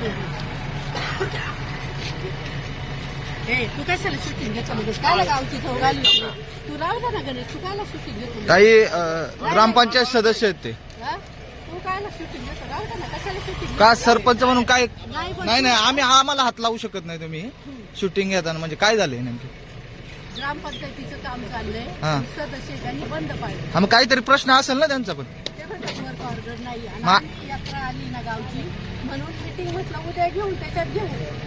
ए तू कशाला शूटिंग घेतो म्हणजे कायला गावची चौक आली तू तू राहू दे ना गणेश तू कायला शूटिंग घेतो ताई अं, ग्रामपंचायत सदस्य आहेत ते. हा? तू कायला शूटिंग घेतो? राहू दे ना कशाला शूटिंग का सरपंच म्हणून काय नाही पण नाही नाही आम्ही आम्हाला हात लावू शकत नाही तुम्ही. शूटिंग घेताना म्हणजे काय झालंय नेमकं? ग्रामपंचायतीचं काम चाललंय. हा. सदस्य त्यांनी बंद पाडलं हा मग काहीतरी प्रश्न असेल ना त्यांचा पण. ते म्हणतात वर्क ऑर्डर नाही आणि मा- आमची यात्रा आली ना गावची म्हणून मिटिंग म्हटलं उद्या घेऊन त्याच्यात घेऊ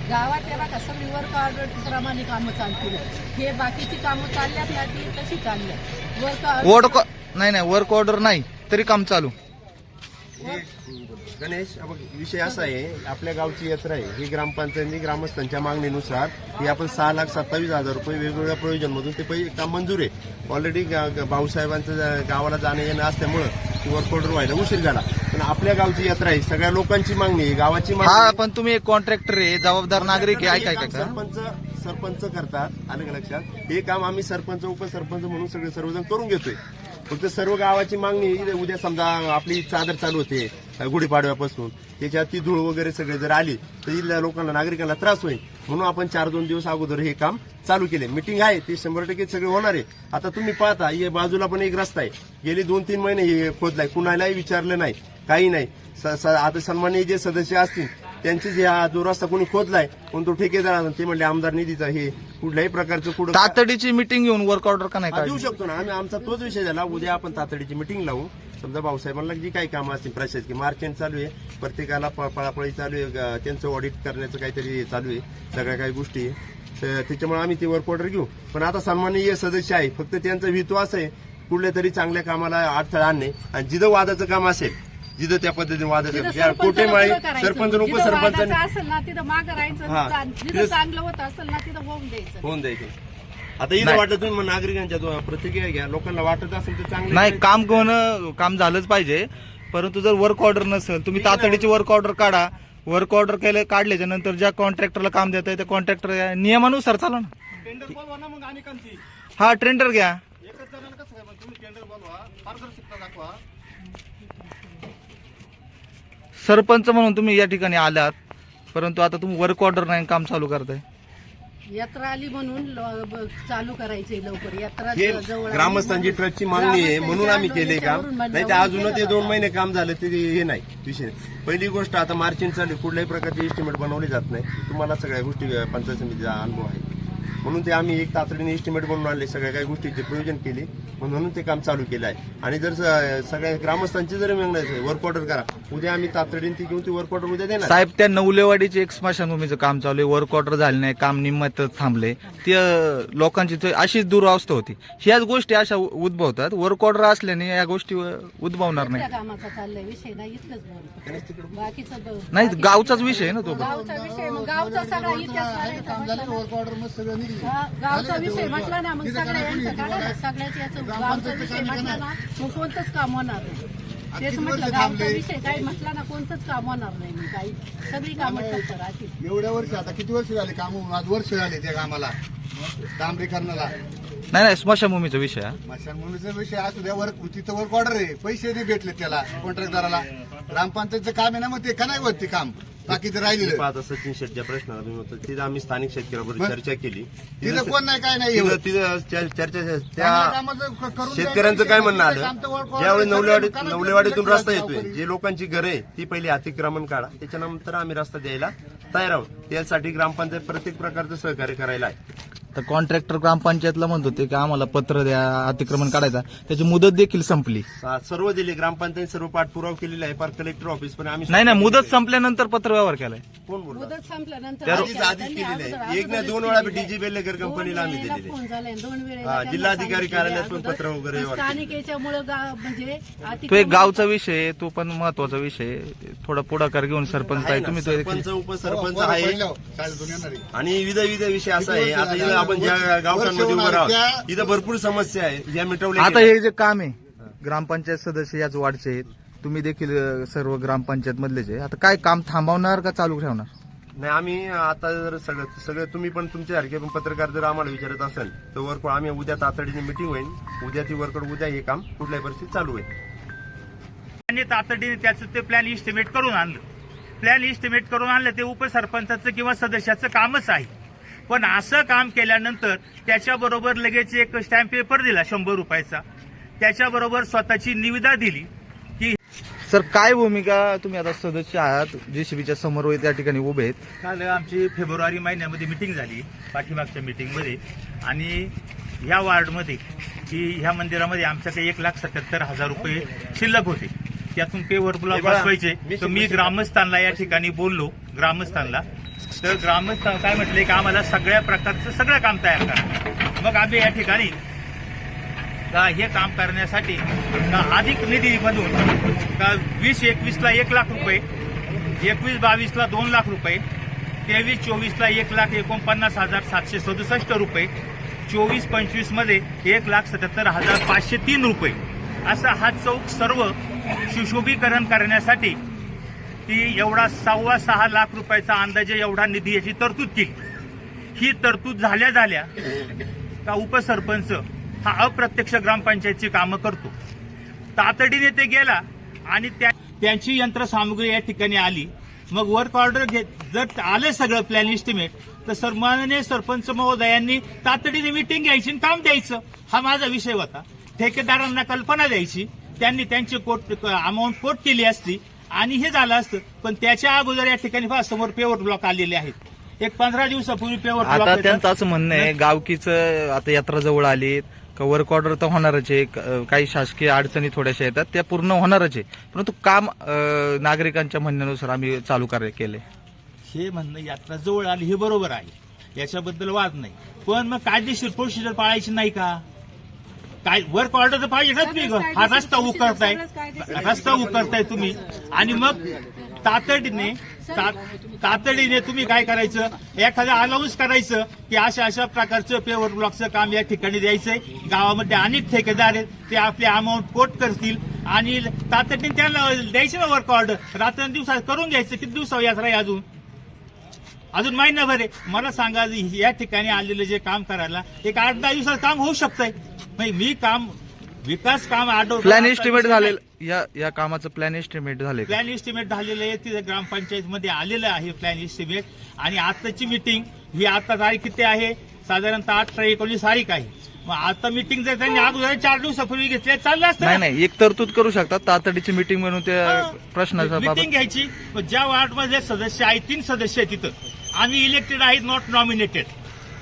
गावात या बघा सगळी वर्क ऑर्डर प्रमाणे कामं चालतील. हे बाकीची कामं चालल्यात ना ती तशी चालल्यात. वर्क नाही नाही वर्क ऑर्डर नाही तरी काम चालू. हे गणेश विषय असा आहे आपल्या गावची यात्रा आहे. ही ग्रामपंचायतीने ग्रामस्थांच्या मागणीनुसार ही आपण सहा लाख सत्तावीस हजार रुपये वेगवेगळ्या प्रयोजनमधून ते पैसे काम मंजूर आहे ऑलरेडी भाऊसाहेबांचं गावाला जाणं येणं असल्यामुळं वर्क ऑर्डर व्हायला उशीर झाला. पण आपल्या गावची यात्रा आहे. सगळ्या लोकांची मागणी आहे. गावाची मागणी हा. पण तुम्ही एक कॉन्ट्रॅक्टर आहे जबाबदार नागरिक आहे. ऐकाय हे काम का सरपंच सरपंच करतात. आलं का लक्षात? हे काम आम्ही सरपंच उपसरपंच म्हणून सगळे सर्वजण करून घेतोय. फक्त सर्व गावाची मागणी आहे. उद्या समजा आपली चादर चालू होते. गुढीपाडव्यापासून. त्याच्यात ती धूळ वगैरे सगळे जर आली तर इथल्या लोकांना नागरिकांना त्रास होईल. म्हणून आपण चार दोन दिवस अगोदर हे काम चालू केले. मिटिंग आहे ती शंभर टक्के सगळे होणार आहे. आता तुम्ही पाहता हे बाजूला पण एक रस्ता आहे. गेली दोन तीन महिने हे खोदलाय. कुणालाही विचारलं नाही. काही नाही. आता सन्माननीय जे सदस्य असतील त्यांचे जे हा जो रस्ता कोणी खोदलाय पण तो ठेकेदार ते म्हणले आमदार निधीचा हे कुठल्याही प्रकारचं कुठं तातडीची मिटिंग घेऊन वर्क ऑर्डर का नाही देऊ शकतो ना. आम्ही आमचा तोच विषय झाला. उद्या आपण तातडीची मिटिंग लावू. समजा भाऊसाहेबांना जी काही कामं असतील प्रशासकीय मार्केट चालू आहे प्रत्येकाला पळापळी चालू आहे त्यांचं ऑडिट करण्याचं काहीतरी चालू आहे सगळ्या काही गोष्टी. तर त्याच्यामुळे आम्ही ते वर्क ऑर्डर घेऊ. पण आता सन्माननीय सदस्य आहे फक्त त्यांचा हेतू असं आहे कुठल्या तरी चांगल्या कामाला अडथळा आणणे. आणि जिथं वादाचं काम असेल जिथं त्या पद्धतीने सरपंचाला पुढं करायचं. सरपंच वादाचं असेल ना तिथं मागं राहायचं. तिथं- चांगलं होत असेल ना तिथं होऊन द्यायचं. होऊन द्यायचे. आता इथं नाही. वाटत तुम्ही मग नागरिकांच्या दो- प्रतिक्रिया घ्या. लोकांना वाटत असेल तर चांगलं नाही काम होणं काम झालंच पाहिजे. परंतु जर वर्क ऑर्डर नसेल तुम्ही तातडीची वर्क ऑर्डर काढा. वर्क ऑर्डर केले काढल्याच्या नंतर ज्या कॉन्ट्रॅक्टरला काम देत आहे त्या कॉन्ट्रॅक्टर नियमानुसार चालू ना. हा टेंडर घ्या. सरपंच म्हणून तुम्ही या ठिकाणी आलात परंतु आता तुम्ही वर्क ऑर्डर नाही काम चालू करताय. यात्रा आली म्हणून ल- ब- चालू करायचंय लवकर यात्रा हे जवळ आली ग्रामस्थांची म्हणून- ट्रस्टची मागणी आहे म्हणून आम्ही केले काम नाही तर म्हणण्यावरून अजून ते दोन. महिने काम झालं ते हे नाही विषय नाही. पहिली गोष्ट आता मार्चिंग चालू आहे. कुठल्याही प्रकारचे एस्टिमेट बनवले जात नाही तुम्हाला सगळ्या गोष्टी पंचायत समितीचा अनुभव आहे म्हणून ते आम्ही एक तातडीने एस्टिमेट बनवून आणले सगळ्या काही गोष्टीचे प्रयोजन केले. म्हणून ते काम चालू केलं आहे. आणि जर स- सगळ्या ग्रामस्थांची जर वर्क ऑर्डर करा. उद्या आम्ही तातडीने ती घेऊन ती वर्क ऑर्डर उद्या देणार. साहेब त्या नवलेवाडीचे एक स्मशानभूमीचं काम चालू आहे. वर्क ऑर्डर झाले नाही काम निम्मतच थांबले. ते लोकांची ते अशीच दुरावस्था होती. ह्याच गोष्टी अशा उद्भवतात. वर्क ऑर्डर असल्याने या गोष्टी उद्भवणार नाही. नाही गावचाच विषय आहे ना तो. गावचा विषय मग गावचा सगळा गावचा विषय म्हटला ना मग सगळ्या सगळ्याच याचं गावचा विषय म्हटला ना. मग कोणतंच काम होणार नाही. तेच म्हटलं गावचा विषय काही म्हटला ना कोणतंच काम होणार नाही काही. सगळी कामं एवढ्या वर्ष आता किती वर्ष झाले काम? होऊन? आज वर्ष झाले त्या कामाला. डांबरीकरणाला नाही नाही स्मशानभूमीचा विषय हा. मशानभूमीचा विषय असू द्या वर्क तिथं वर्क ऑर्डर आहे. पैसे नाही भेटले त्याला कॉन्ट्रॅक्टदाराला ग्रामपंचायतचं काम आहे ना मग ते का नाही होत ते काम? बाकीचं राहिलेलं पाहता सचिन शेटच्या प्रश्नाला. तुम्ही होतं तिथं आम्ही स्थानिक शेतकऱ्याबरोबर? चर्चा केली. तिथं कोण नाही काय नाही तिथं चर्चा त्या शेतकऱ्यांचं. काय म्हणणं आलं? ज्यावेळी नवलेवाडी नवलेवाडीतून रस्ता येतोय. जे लोकांची घरं आहे ती पहिली अतिक्रमण काढा. त्याच्यानंतर आम्ही रस्ता द्यायला तयार आहोत. त्यासाठी ग्रामपंचायत प्रत्येक प्रकारचं सहकार्य करायला आहे. तर कॉन्ट्रॅक्टर ग्रामपंचायतला म्हणत होते की आम्हाला पत्र द्या अतिक्रमण काढायचा. त्याची मुदत देखील संपली. सर्व दिले ग्रामपंचायत सर्व पाठपुरावा केलेला आहे पार कलेक्टर ऑफिस पण आम्ही नाही नाही मुदत संपल्यानंतर पत्र व्यवहार केलाय. कोण बोलतो मुदत संपल्यानंतर त्या- आधीच आधीच केलेलं आहे. एक नाही दोन वेळा डीजी बेल्लेकर कंपनीला आम्ही दोन वेळेला दिलेले. फोन झालाय. दोन वेळेला हा, त्यांना जिल्हाधिकारी कार्यालयात पण अगोदर. पत्र वगैरे स्थानिक याच्यामुळं म्हणजे तो एक अतिक्रमण- गावचा विषय आहे, तो पण महत्त्वाचा विषय आहे. थोडा पुढाकार घेऊन सरपंच आहे तुम्ही तो सरपंच उपसरपंच आहे शाळेतून येणार. आहे. आणि विविध विविध विषय असा आहे. आता इथं? आपण ज्या वर्ष- गावठांमध्ये उभं राहतो इथं भरपूर समस्या आहे. ज्या मिटवल्या आता. हे जे काम आहे ग्रामपंचायत सदस्य याच वाढचे आहेत. तुम्ही देखील सर्व ग्रामपंचायत मधलेच आहे. आता काय काम थांबवणार का चालू ठेवणार? नाही आम्ही आता जर सगळं सगळं तुम्ही पण तुमच्यासारखे पण पत्रकार जर आम्हाला विचारत असेल तर वर्क आम्ही उद्या तातडीने मिटिंग होईल. उद्या ती वर्कआउट उद्या हे काम कुठल्याही परिस्थितीत चालू आहे त्यांनी तातडीने त्याचं ते प्लॅन इस्टिमेट करून आणलं. प्लॅन इस्टिमेट करून आणलं ते उपसरपंचाचं किंवा सदस्याचं कामच आहे. पण असं काम केल्यानंतर त्याच्याबरोबर लगेच एक स्टॅम्प पेपर दिला शंभर रुपयाचा. त्याच्याबरोबर स्वतःची निविदा दिली की सर काय भूमिका तुम्ही आता सदस्य आहात? जेसीबीच्या समोर त्या ठिकाणी उभे आहेत. काल आमची फेब्रुवारी महिन्यामध्ये मिटिंग झाली पाठीमागच्या मिटिंगमध्ये आणि ह्या वार्डमध्ये की ह्या मंदिरामध्ये आमच्याकडे एक लाख सत्याहत्तर हजार रुपये शिल्लक होते. त्यातून पेवर ब्लॉक बसवायचे. मी तर मी शिल्लक- ग्रामस्थांना या ठिकाणी बोललो ग्रामस्थांना तर ग्रामस्थ काय म्हटले की आम्हाला सगळ्या प्रकारचं सगळं काम तयार करा. मग आम्ही या ठिकाणी का हे काम करण्यासाठी का अधिक निधीमधून का वीस एकवीसला एक लाख रुपये एकवीस बावीसला दोन लाख रुपये तेवीस चोवीसला एक लाख एकोणपन्नास हजार सातशे सदुसष्ट रुपये चोवीस पंचवीसमध्ये एक लाख सत्याहत्तर हजार पाचशे तीन रुपये. असा हा चौक सर्व सुशोभीकरण करण्यासाठी ती एवढा सव्वा सहा लाख रुपयाचा अंदाजे एवढा निधी याची तरतूद केली. ही तरतूद झाल्या झाल्या का उपसरपंच हा अप्रत्यक्ष ग्रामपंचायतची कामं करतो. तातडीने ते गेला आणि त्या त्यांची यंत्रसामुग्री या ठिकाणी आली. मग वर्क ऑर्डर घेत जर आलं सगळं प्लॅन इस्टिमेट तर सर माननीय सरपंच महोदयांनी तातडीने मिटिंग घ्यायची आणि काम द्यायचं. हा माझा विषय होता. ठेकेदारांना कल्पना द्यायची. त्यांनी त्यांची कोट अमाऊंट कोट केली असती. आणि हे झालं असतं पण त्याच्या अगोदर या ठिकाणी पहा समोर पेवर ब्लॉक आलेले आहेत. एक पंधरा दिवसापूर्वी पेवर आता त्यांचं असं म्हणणं आहे गावकीचं आता यात्रा जवळ आली का वर्क ऑर्डर तर होणारच आहे काही शासकीय अडचणी थोड्याशा येतात त्या पूर्ण होणारच आहे. परंतु काम नागरिकांच्या म्हणण्यानुसार आम्ही चालू कार्य केले हे म्हणणं यात्रा जवळ आली हे बरोबर आहे. याच्याबद्दल वाद नाही. पण मग कायदेशीर प्रोसिजर पाळायची नाही का? काय वर्क ऑर्डर तर पाहिजे ना तुम्ही हा रस्ता उकरताय रस्ता उकरताय तुम्ही. आणि मग तातडीने तातडीने तुम्ही काय करायचं? एखादं अनाऊन्स करायचं की अशा अशा प्रकारचं पेवर ब्लॉकचं काम या ठिकाणी द्यायचंय. गावामध्ये अनेक ठेकेदार आहेत ते आपले अमाऊंट कोट करतील आणि तातडीने त्यांना द्यायची ना वर्क ऑर्डर रात्र दिवसात करून घ्यायचं. किती दिवसा यात्रा आहे अजून? अजून महिनाभर आहे. मला सांगा या ठिकाणी आलेलं जे काम करायला एक आठ दहा दिवसात काम होऊ शकतंय. म्हणजे मी काम विकास काम आठवतो प्लॅन एस्टिमेट झालेलं या या कामाचं प्लॅन एस्टिमेट झाले? प्लॅन एस्टिमेट झालेलं आहे तिथे ग्रामपंचायत मध्ये आलेलं आहे प्लॅन एस्टिमेट आणि आताची मिटिंग ही आता तारीख किती आहे? साधारणतः अठरा एकोणीस तारीख आहे. मग आता मिटिंग जर त्यांनी अगोदर चार दिवसापूर्वी घेतली चाललं असतं नाही ना. नाही एक तरतूद करू शकतात. तातडीची मिटिंग म्हणून त्या प्रश्नाचा मिटिंग बाबत घ्यायची. मग ज्या वार्डमध्ये सदस्य आहेत तीन सदस्य आहेत तिथं. आम्ही इलेक्टेड आहेत नॉट नॉमिनेटेड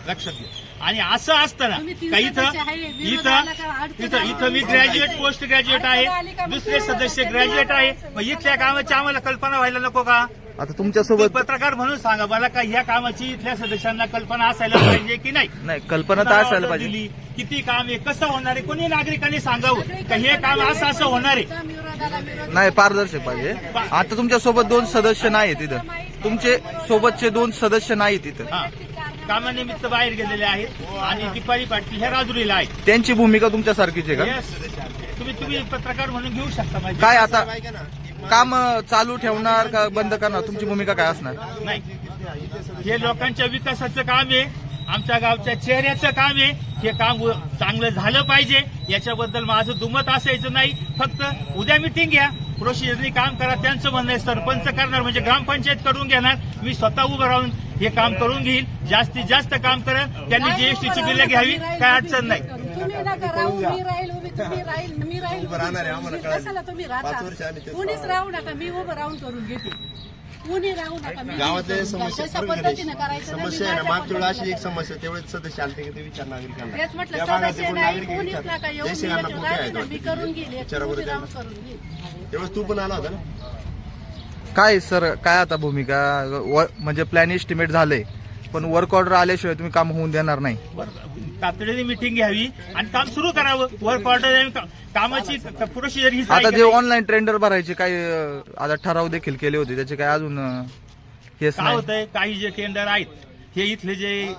लक्षात घ्या. आणि असं असतं ना तुम्ही तीन का इथं इथं इथं इथं मी? Graduate post graduate? आहे. दुसरे सदस्य ग्रॅज्युएट आहे. मग इथल्या कामाची आम्हाला कल्पना व्हायला नको का? आता तुमच्यासोबत पत्रकार म्हणून सांगा मला का ह्या कामाची इथल्या सदस्यांना कल्पना असायला पाहिजे की नाही? नाही कल्पना तर असायला पाहिजे. किती काम आहे? कसं होणार आहे? कोणी नागरिकांनी सांगावं? का हे काम असं असं होणार आहे? नाही पारदर्शक पाहिजे. आता तुमच्यासोबत दोन सदस्य नाही तिथं तुमचे सोबतचे दोन सदस्य नाही तिथं हा. कामानिमित्त बाहेर गेलेले आहेत आणि दीपाली पाटील हे राजुरीला आहेत. त्यांची भूमिका तुमच्यासारखीच आहे का? Yes. तुम्ही तुम्ही पत्रकार म्हणून घेऊ शकता काय आता? काम चालू ठेवणार का बंद करणार? तुमची भूमिका काय असणार? नाही. हे लोकांच्या विकासाचं काम आहे. आमच्या गावच्या चेहऱ्याचं काम आहे. हे काम चांगलं झालं पाहिजे. याच्याबद्दल माझं दुमत असायचं नाही. फक्त उद्या मिटिंग घ्या. प्रोसिजरनी काम करा. त्यांचं म्हणणं आहे सरपंच करणार. म्हणजे ग्रामपंचायत करून घेणार. मी स्वतः उभं राहून हे काम करून घेईल जास्तीत जास्त काम करा त्यांनी जीएसटीची बिलं घ्यावी काय अडचण नाही तुम्ही नका राहू मी राहील उभी तुम्ही राहील मी राहील उभं राहणार आहे, आम्हाला उभी. कळालं. कशाला तुम्ही पाच वर्ष आम्ही राहता तेच कुणीच राहू नका मी उभं राहून करून घेते कुणी राहू नका मी गावातल्या करून समस्या पद्धतीने. करायचं ना, मी समस्या आहे ना माझ्या मागच्या वेळेला अशी पद्धतीने एक समस्या तेवढेच सदस्य आलते की ते विचार नागरिकांना तेच म्हटलं या भागाचे सदस्य कोण नाही नागरिक आहे कोणीच विचार. नका येऊन जयसिंगांना मी पोटे आहेत राहील ना, मी वाटतं. करून घेईल एक विचारा बरं उभी राहून त्यांना. करून घेईल त्यावेळेस तू पण आला होता ना काय सर काय आता भूमिका? व- म्हणजे प्लॅन एस्टिमेट झालंय. पण वर्क ऑर्डर आल्याशिवाय तुम्ही काम होऊन देणार नाही. तातडीने मिटिंग घ्यावी आणि काम सुरू करावं. वर्क ऑर्डर कामाची प्रोसिजर ही आता जे ऑनलाईन टेंडर भरायचे अं, आता ठराव देखील केले होते. त्याचे काय अजून अं, हेच काय नाही. होतंय? काही जे टेंडर आहेत हे इथले जे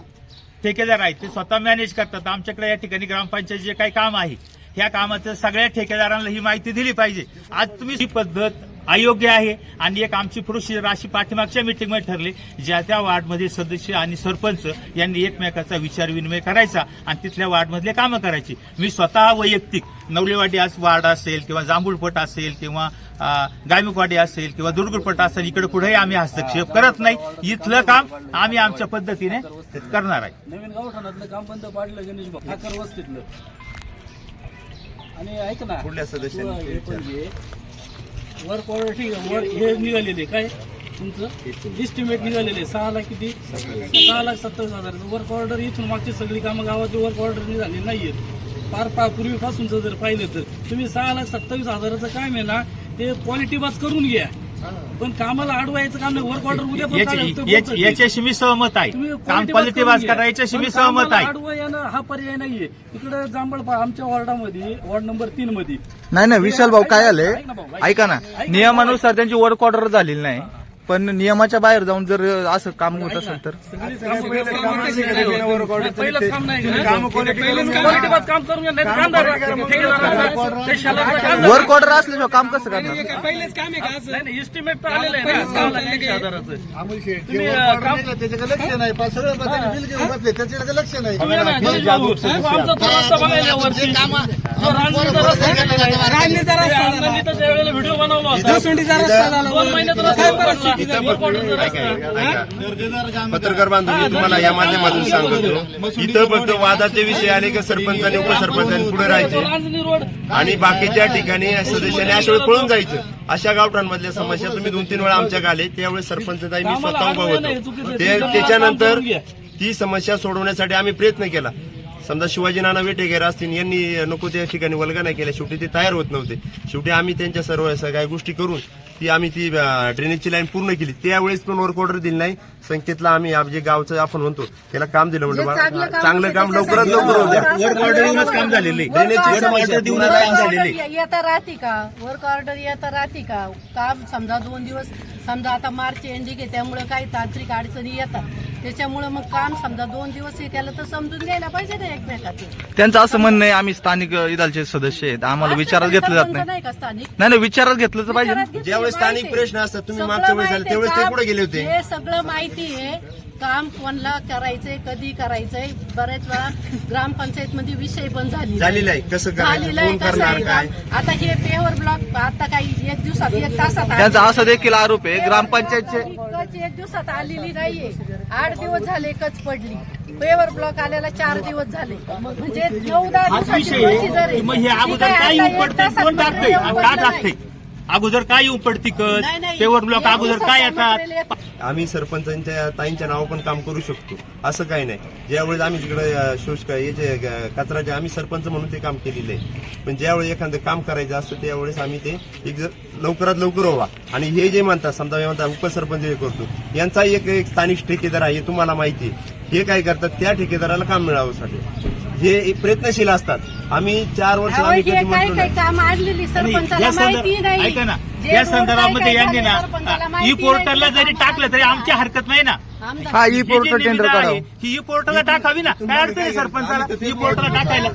ठेकेदार आहेत ते स्वतः मॅनेज करतात. आमच्याकडे या ठिकाणी ग्रामपंचायत जे काही काम आहे ह्या कामाचं सगळ्या ठेकेदारांना ही माहिती दिली पाहिजे. आज तुम्ही ही पद्धत अयोग्य आहे. आणि एक आमची प्रोसिजर अशी पाठीमागच्या मिटिंगमध्ये ठरली ज्या त्या वार्डमधील सदस्य आणि सरपंच यांनी एकमेकाचा विचार विनिमय करायचा आणि तिथल्या वार्डमधले कामं करायची. मी स्वतः वैयक्तिक नवलेवाडी आज वार्ड असेल किंवा जांभूळपट असेल किंवा गायमुखवाडी असेल किंवा दुर्गुळपट असेल इकडे कुठेही आम्ही हस्तक्षेप करत नाही. इथलं काम आम्ही आमच्या पद्धतीने करणार आहे. नवीन गावठाणातलं काम बंद पाडलं गणेश भाऊ. आणि ऐक ना कुठल्या सदस्यांनी. वर्क ऑर्डर ठीक आहे वर हे निघालेले काय? तुमचं? इस्टिमेट निघालेले सहा लाख किती? सहा लाख सत्तावीस हजार. वर्क ऑर्डर इथून मागची सगळी कामं गावाची वर्क ऑर्डर निघाली आहेत फार पा पूर्वीपासूनचं जर पाहिलं तर. तुम्ही सहा लाख सत्तावीस हजाराचं काम आहे ना ते क्वालिटी बाज करून घ्या. पण कामाला अडवायचं काम नाही. वर्क ऑर्डर उद्या. याच्याशी मी सहमत आहे. काम क्वालिटी बस वाज. करा याच्याशी मी सहमत आहे. आडवं येणं हा पर्याय नाहीये. इकडे जांभळ पहा, आमच्या वॉर्डामध्ये वॉर्ड नंबर तीन मध्ये. नाही नाही विशाल भाऊ काय आले. ऐका ना नियमानुसार त्यांची वर्क ऑर्डर झालेली नाही. पण नियमाच्या बाहेर जाऊन जर असं काम होत असेल तर. पहिलंच वर्क ऑर्डर असल्याशिवाय काम कसं करणार? इस्टिमेट आलेलं आहे त्याच्याकडे लक्ष नाही. रस्ता दोन महिन्यात रस्ता. पत्रकार बांधव तुम्हाला या माध्यमातून सांगतो. इथं फक्त वादाचे विषय आले की सरपंच आणि उपसरपंचांनी पुढे राहायचे. रांजणी रोड आणि बाकीच्या ठिकाणी सदस्यांनी अशा वेळी पळून जायचं. अशा गावठांमधल्या समस्या तुम्ही दोन तीन वेळा आमच्याकडे आले त्यावेळी सरपंच ताई मी स्वतः उभा होतो. ते त्याच्यानंतर ती समस्या सोडवण्यासाठी आम्ही प्रयत्न केला. समजा शिवाजी नाना वेटेकर असतील यांनी नको त्या ठिकाणी वल्गा नाही केल्या. शेवटी ते तयार होत नव्हते. शेवटी आम्ही त्यांच्या सर्व सगळ्या गोष्टी करून ती आम्ही ती ड्रेनेजची लाईन पूर्ण केली. त्यावेळेस पण वर्क ऑर्डर दिली नाही. संकेतला आम्ही आप- जे गावचं आपण म्हणतो त्याला काम दिलं म्हणतो जे बा, चांगलं काम लवकरात लवकर वर्क ऑर्डर येऊनच काम झालेलं. येता राहते का? वर्क ऑर्डर येता राहते का? काम समजा दोन दिवस समजा आता मार्च एंडिंग आहे त्यामुळे काही तांत्रिक अडचणी येतात. त्याच्यामुळे मग काम समजा दोन दिवस हे केलं तर समजून घ्यायला पाहिजे ना एकमेकाचं त्यांचं असं म्हणणं आहे आम्ही स्थानिक इदालचे सदस्य आहेत आम्हाला विचारात घेतलं जात नाही नाही का स्थानिक नाही नाही विचारात घेतलं तर पाहिजे ना. विचारात घेतली ज्यावेळेस स्थानिक. प्रश्न असतात, तुम्ही सगळं मागच्या वेळेस आले, माहिती त्यावेळेस ते काम- कुठे गेले होते? हे सगळं माहिती आहे काम कोणला करायचंय कधी करायचंय बऱ्याच वेळा ग्रामपंचायत मध्ये विषय पण झाली झालेलं आहे कसं करायचं झालेलं आहे कोण कसं करणार आहे काम? आता हे पेवर ब्लॉक आता काही एक दिवसात एक तासात त्यांचा. असा देखील आरोप आहे ग्रामपंचायतचे कच एक दिवसात आलेली नाहीये. आठ दिवस झाले कच पडली. पेवर ब्लॉक आलेला चार दिवस झाले. म्हणजे नऊ दहा दिवसाची हे ठीक अगोदर काय येऊन पडते कच. पेवर ब्लॉक अगोदर काय येतात? येतं. आम्ही सरपंचांच्या ताईंच्या नाव पण काम करू शकतो. असं काही नाही. ज्यावेळेस आम्ही तिकडे अं, शोष याचे कचराचे आम्ही सरपंच म्हणून ते काम केलेलं आहे. पण ज्यावेळेस एखादं काम करायचं असतं त्यावेळेस आम्ही ते एक लवकरात लवकर व्हावा. आणि हे जे म्हणतात समजा हे म्हणतात उपसरपंच हे करतो. यांचा एक एक स्थानिक ठेकेदार आहे हे तुम्हाला माहिती आहे. हे काय करतात त्या ठेकेदाराला काम मिळावंसाठी हे प्रयत्नशील असतात. आम्ही चार वर्ष आम्ही हे कधी म्हटलो काही नाही. काम आणलेली सरपंचाला या माहिती संदर्भ- नाही. ऐका ना. या संदर्भामध्ये काय काय यांनी ना ई पोर्टलला नाही. जरी टाकलं तरी आमची हरकत नाही ना. हा ई ही पोर्टल जी टेंडर निविदा काढावं आहे, ही ई पोर्टलला टाकावी ना. काय अडचण आहे सरपंचाला? ई पोर्टलला टाकायला.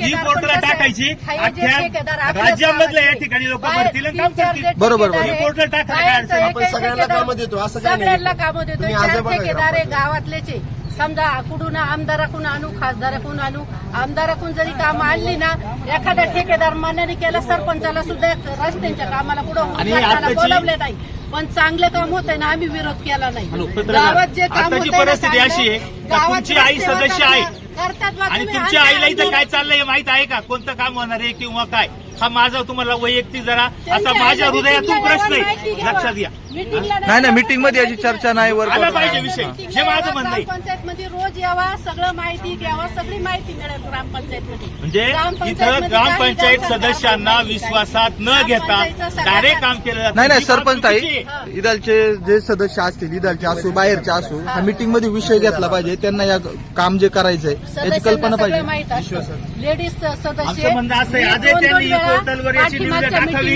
ई पण पोर्टलला आहे? टाकायची. हा, हे अख्ख्या राज्यामधल्या या. ठिकाणी लोक भरतील आणि काम करतील. बरोबर, बरोबर. आहे, पोर्टल टाकायला काय अडचण? आपण सगळ्यांना कामं देतो, असं काही नाही. सगळ्यांना कामं देतो तुम्ही चार ठेकेदार आहे. गावातलेचे. समजा कुठून आमदाराकडून आणू खासदाराकडून आणू आमदाराकडून जरी काम आणली ना एखादा ठेकेदार मान्याने केला सरपंचाला सुद्धा रस्त्यांच्या कामाला पुढे बोलवले नाही पण चांगलं काम होतंय ना आम्ही विरोध केला नाही. गावात जे काम परिस्थिती अशी आहे तुमची आई सदस्य आहे. आणि तुमच्या आईला इथं. काय चाललंय माहीत आहे का कोणतं काम होणार आहे किंवा काय हा माझा तुम्हाला वैयक्तिक जरा असा माझ्या हृदयातून प्रश्न आहे. लक्षात घ्या नाही नाही मीटिंगमध्ये याची चर्चा नाही आला ऑर्डर पाहिजे विषय. हे माझं म्हणणं आहे. ग्रामपंचायत मध्ये रोज यावा सगळं माहिती घ्यावा सगळी माहिती मिळेल ग्रामपंचायत मध्ये म्हणजे इथं ग्रामपंचायत सदस्यांना विश्वासात न घेता डायरेक्ट काम केलं जातं. नाही नाही ही सरपंच ताई आहे. इदालचे जे सदस्य असतील इदालचे असो बाहेरचे असो हा. मीटिंगमध्ये विषय घेतला पाहिजे. त्यांना या काम जे करायचंय याची कल्पना पाहिजे. लेडीज सदस्य आमचं म्हणणं असं आहे, आजही त्यांनी पोर्टलवर याची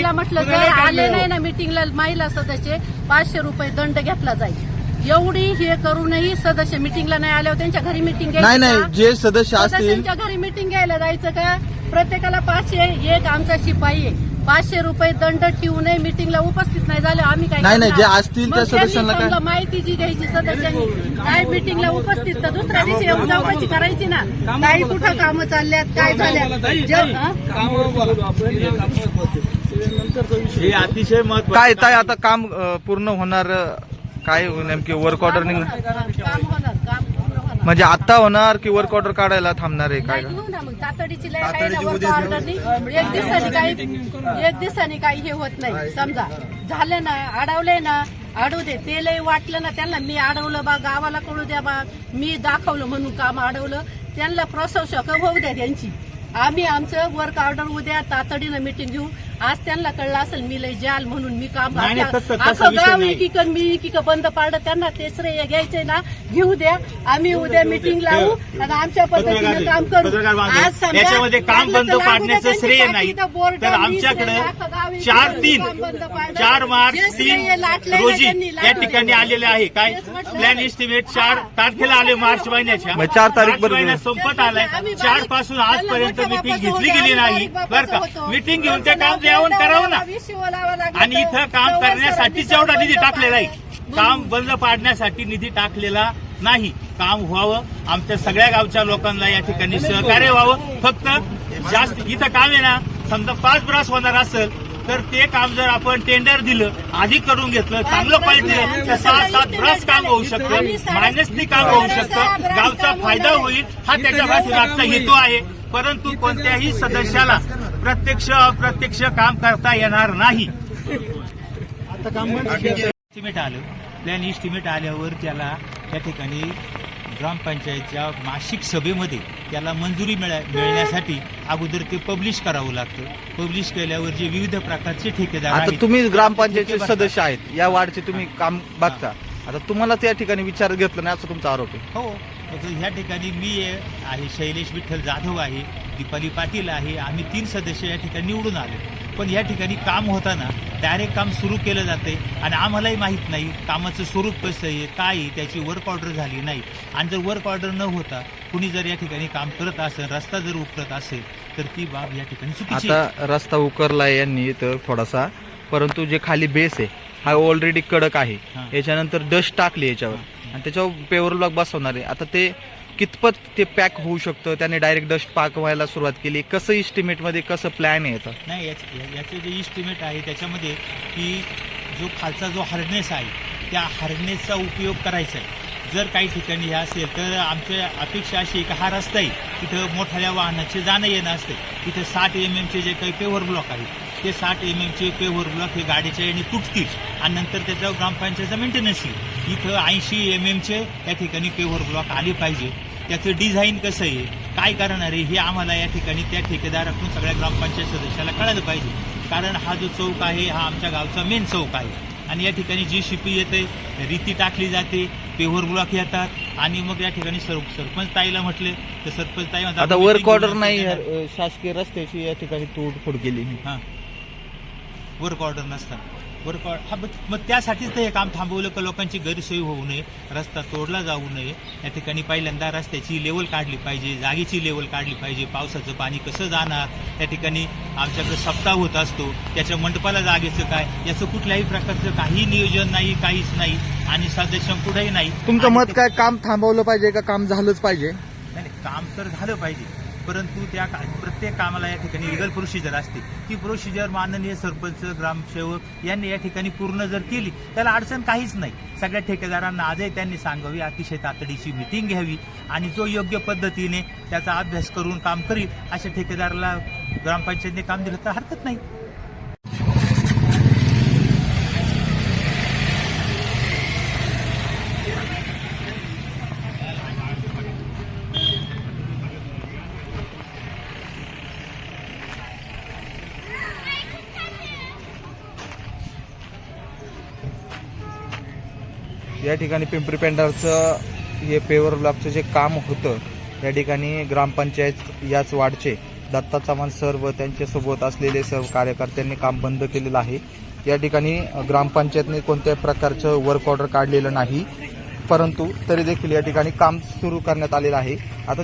म्हटलं जर आले मिळावं. नाही ना मीटिंगला महिला सदस्य पाचशे रुपये दंड घेतला जाईल. एवढी हे करूनही सदस्य मीटिंगला नाही आल्यावर त्यांच्या घरी मीटिंग नाही नाही जे सदस्य असतील सदस्यांच्या घरी मीटिंग घ्यायला जायचं का? प्रत्येकाला पाचशे एक आमचा शिपाई आहे. पाचशे रुपये दंड ठेवूनही मिटिंगला उपस्थित नाही झाले. आम्ही काय नाही, नाही, करणार? जे असतील त्या त्यांनी सदस्यांना काय- समजा माहिती जी घ्यायची सदस्यांनी काय मिटिंगला उपस्थित? तर दुसऱ्या दिवशी येऊन चौकशी करायची ना. काही कुठं कामं चालल्यात? काय झाल्यात जे- हा? कामावर बोलू. आपण हे अतिशय महत्वाचं काय ताई आता काम अं, पूर्ण होणार अं, काय नेमकी? वर्क ऑर्डर निघणार? काम होणार काम पूर्ण होणार. म्हणजे आता होणार की वर्क ऑर्डर काढायला थांबणार आहे? काय? नाही, घेऊ ना मग. तातडीची लय ना वर्क ऑर्डरनी एक दिवसाने काही एक दिवसाने काही हे होत नाही. समजा झालं ना अडवलंय ना अडवू दे. ते लय वाटलं ना त्यांना. मी अडवलं बा गावाला कळू द्या बा. मी दाखवलं म्हणून काम अडवलं. त्यांना प्रशंसक होऊ द्या त्यांची. आम्ही आमचं वर्क ऑर्डर उद्या तातडीनं मिटिंग घेऊ. आज त्यांना कळलं असेल मी लय जाल म्हणून मी काम नाही, नाही, तसं- तसा अख्खं विषय गाव नाही. एकीकड मी एकीक बंद पाडलं त्यांना ते श्रेय घ्यायचंय ना घेऊ द्या. आम्ही उद्या मिटिंग लावू आणि आमच्या पद्धतीनं काम करू. पत्रकार बांधव, आज समजा याच्यामध्ये काम त्यांना बंद तर लागू द्या, पाडण्याचं त्यांची श्रेय नाही. तर आमच्याकडे आहे, अख्खं गाव एकीकडे चार तीन काम बंद पाडलं. चार मार्च जे श्रेय तीन लाटलंय ना रोजी त्यांनी या. ठिकाणी आलेले आहे. काय? तेच म्हटलं. प्लॅन एस्टिमेट चार तारखेला आले मार्च महिन्याच्या. मग चार तारीख मार्च. महिन्यात संपत आलाय. आम्ही चार बारीक- पासून त्याला आजपर्यंत मोठ्या मिटिंग बापाचं घेतली होतं, गेली आम्ही नाही. बारीक बरं का. बापाचं होतं. मिटिंग घेऊन ते काम नाव तेवढं करावं ना. आणि. इथं काम तेव्हा करण्यासाठी सरांनी जेवढा निधी टाकलेला आहे. काम बंद पाडण्यासाठी निधी टाकलेला नाही. काम व्हावं आमच्या सगळ्या गावच्या लोकांना या ठिकाणी सहकार्य व्हावं. फक्त जास्त इथं काम आहे ना समजा पाच ब्रास होणार असेल तर ते काम जर आपण टेंडर दिलं आधी करून घेतलं चांगलं क्वालिटी दिलं तर सहा सात ब्रास काम होऊ शकतं. मायनसली काम होऊ शकतं. गावचा फायदा होईल. हा त्याच्या पाठीमागचा हेतू आहे. परंतु कोणत्याही सदस्याला प्रत्यक्ष अप्रत्यक्ष काम करता येणार नाही. इस्टिमेट आलं. प्लॅन इस्टिमेट आल्यावर त्याला त्या ठिकाणी ग्रामपंचायतच्या मासिक सभेमध्ये त्याला मंजुरी मिळा मिळण्यासाठी अगोदर ते पब्लिश करावं लागतं. पब्लिश केल्यावर जे विविध प्रकारचे ठेकेदार आता आहेत, तुम्ही ग्रामपंचायतचे ठेके भरतात. सदस्य आहेत. या वार्डचे तुम्ही काम बघता. आता तुम्हाला त्या ठिकाणी विचार घेतलं नाही असा तुमचा आरोप आहे. हो. तर ह्या ठिकाणी मी आहे शैलेश विठ्ठल जाधव आहे दीपाली पाटील आहे आम्ही तीन सदस्य या ठिकाणी निवडून आलो. पण या ठिकाणी काम होताना डायरेक्ट काम सुरू केलं जाते आणि आम्हालाही माहीत नाही कामाचं स्वरूप कसं आहे काय आहे त्याची वर्क ऑर्डर झाली नाही. आणि जर वर्क ऑर्डर न होता कुणी जर या ठिकाणी काम करत असेल रस्ता जर उपरत असेल तर ती बाब या ठिकाणी चुकीची. आता रस्ता उकरलाय यांनी इथं थोडासा परंतु जे खाली बेस आहे हा ऑलरेडी कडक आहे. याच्यानंतर डस्ट टाकली याच्यावर. आणि त्याच्यावर पेवर ब्लॉक बसवणार आहे. आता ते कितपत ते पॅक होऊ शकतं? त्याने डायरेक्ट डस्ट पाकवायला सुरुवात केली. कसं इस्टिमेटमध्ये कसं प्लॅन आहे याचा? नाही याच याचे जे इस्टिमेट आहे त्याच्यामध्ये की जो खालचा जो हार्डनेस आहे त्या हार्डनेसचा उपयोग करायचा आहे. जर काही ठिकाणी हे असेल तर आमची अपेक्षा अशी आहे की हा रस्ता आहे. तिथं मोठ्या वाहनाचे जाणं येणं असते तिथे साठ एम एमचे जे काही पेवर ब्लॉक आहेत ते साठ एम एमचे पेवर ब्लॉक हे गाडीच्या याने तुटतील. आणि नंतर त्याच्यावर ग्रामपंचायतचा मेंटेनन्स येईल इथं ऐंशी एम एमचे या ठिकाणी पेवर ब्लॉक आले पाहिजे. त्याचं डिझाईन कसं आहे? काय करणार आहे? हे आम्हाला या ठिकाणी त्या ठेकेदाराकडून सगळ्या ग्रामपंचायत सदस्याला कळायला पाहिजे. कारण हा जो चौक आहे हा आमच्या गावचा मेन चौक आहे. आणि या ठिकाणी जी शिपी येते रीती टाकली जाते. पेव्हर ब्लॉक येतात. आणि मग या ठिकाणी सर सरपंच ताईला म्हटले तर सरपंच ताई म्हणतात, आता वर्क ऑर्डर नाही शासकीय रस्त्याची या ठिकाणी तोडफोड केली हां. वर्क ऑर्डर नसतात वर्क ऑर्डर हा मग- त्यासाठीच तर हे काम थांबवलं का लोकांची गैरसोय होऊ नये रस्ता तोडला जाऊ नये. या ठिकाणी पहिल्यांदा रस्त्याची लेवल काढली पाहिजे जागेची लेवल काढली पाहिजे पावसाचं पाणी कसं जाणार? त्या ठिकाणी आमच्याकडे सप्ताह होत असतो. त्याच्या मंडपाला जागेचं काय? याचं कुठल्याही प्रकारचं काही नियोजन नाही काहीच नाही आणि सदस्य कुठेही नाही. तुमचं मत ते- काय? काम थांबवलं पाहिजे का काम झालंच पाहिजे? नाही काम तर झालं पाहिजे. परंतु त्या प्रत्येक कामाला या ठिकाणी लिगल प्रोसिजर असते. ती प्रोसिजर माननीय सरपंच ग्रामसेवक यांनी या ठिकाणी पूर्ण जर केली त्याला अडचण काहीच नाही. सगळ्या ठेकेदारांना आजही त्यांनी सांगावी अतिशय तातडीची मिटिंग घ्यावी आणि जो योग्य पद्धतीने त्याचा अभ्यास करून काम करील अशा ठेकेदाराला ग्रामपंचायतीने काम दिलं तर हरकत नाही. या ठिकाणी पिंपरी पेंढारचं हे पेवर ब्लॉकचं जे काम होतं या ठिकाणी ग्रामपंचायत याच वार्डचे दत्ता चव्हाण सर व त्यांच्यासोबत असलेले सर्व कार्यकर्त्यांनी काम बंद केलेलं आहे. या ठिकाणी ग्रामपंचायतने कोणत्याही प्रकारचं वर्क ऑर्डर काढलेलं नाही. परंतु तरी देखील या ठिकाणी काम सुरू करण्यात आलेलं आहे. आता